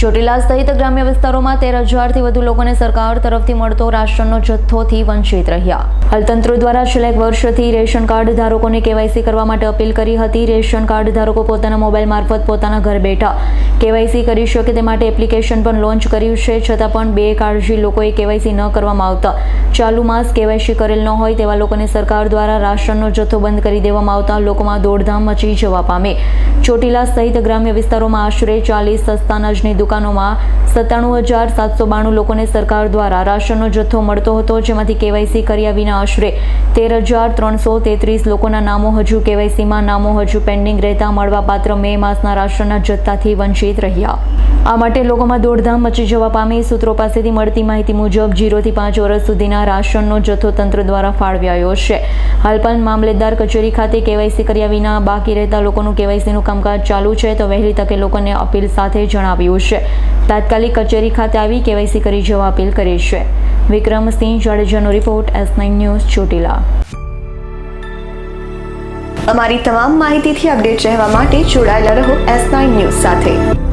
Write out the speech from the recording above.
ચોટીલા સહિત ગ્રામ્ય વિસ્તારોમાં તેર હજારથી વધુ લોકોને સરકાર તરફથી મળતો રાશનનો જથ્થોથી વંચિત રહ્યા. હલતંત્ર દ્વારા છેલ્લા એક વર્ષથી રેશન કાર્ડ ધારકોને કેવાયસી કરવા માટે અપીલ કરી હતી. રેશન કાર્ડ ધારકો પોતાના મોબાઈલ મારફત પોતાના ઘર બેઠા કેવાયસી કરી શકે તે માટે એપ્લિકેશન પણ લોન્ચ કર્યું છે. છતાં પણ બે કાળજી લોકોએ કેવાયસી ન કરવામાં આવતા. ચાલુ માસ કેવાયસી કરેલ ન હોય તેવા લોકોને સરકાર દ્વારા રાશનનો જથ્થો બંધ કરી દેવામાં આવતા લોકોમાં દોડધામ મચી જવા પામે. ચોટીલા સહિત ગ્રામ્ય વિસ્તારોમાં આશરે ચાલીસ સસ્તા અનાજની દુકાનોમાં સત્તાણું હજાર સાતસો બાણું લોકોને સરકાર દ્વારા રાશનનો જથ્થો મળતો હતો. જેમાંથી કેવાયસી કર્યા વિના આશરે તેર હજાર ત્રણસો તેત્રીસ લોકોના નામો હજુ કેવાયસીમાં નામો હજુ પેન્ડિંગ રહેતા મળવાપાત્ર મે માસના રાશનના જથ્થાથી વંચિત રહ્યા. આ માટે લોકોમાં દોડધામ મચી જવા પામી સૂત્રો પાસેથી મળતી માહિતી મુજબ જીરોથી પાંચ વર્ષ સુધીના રાશનનો જથ્થો તંત્ર દ્વારા ફાળવ્યાયો છે. હાલ પણ મામલેદાર કચેરી ખાતે કેવાયસી કર્યા વિના બાકી રહેતા લોકોનું કેવાયસીનું કામકાજ ચાલુ છે તો વહેલી તકે લોકોને અપીલ સાથે જણાવ્યું છે તાત્કાલિક કચેરી ખાતે આવી કેવાયસી કરી જવા અપીલ કરી છે. Vikramsinh જાડેજાનો report, S nine news, Chotila. અમારી તમામ માહિતીથી અપડેટ રહેવા માટે જોડાયેલા રહો એસ નાઇન ન્યૂઝ સાથે.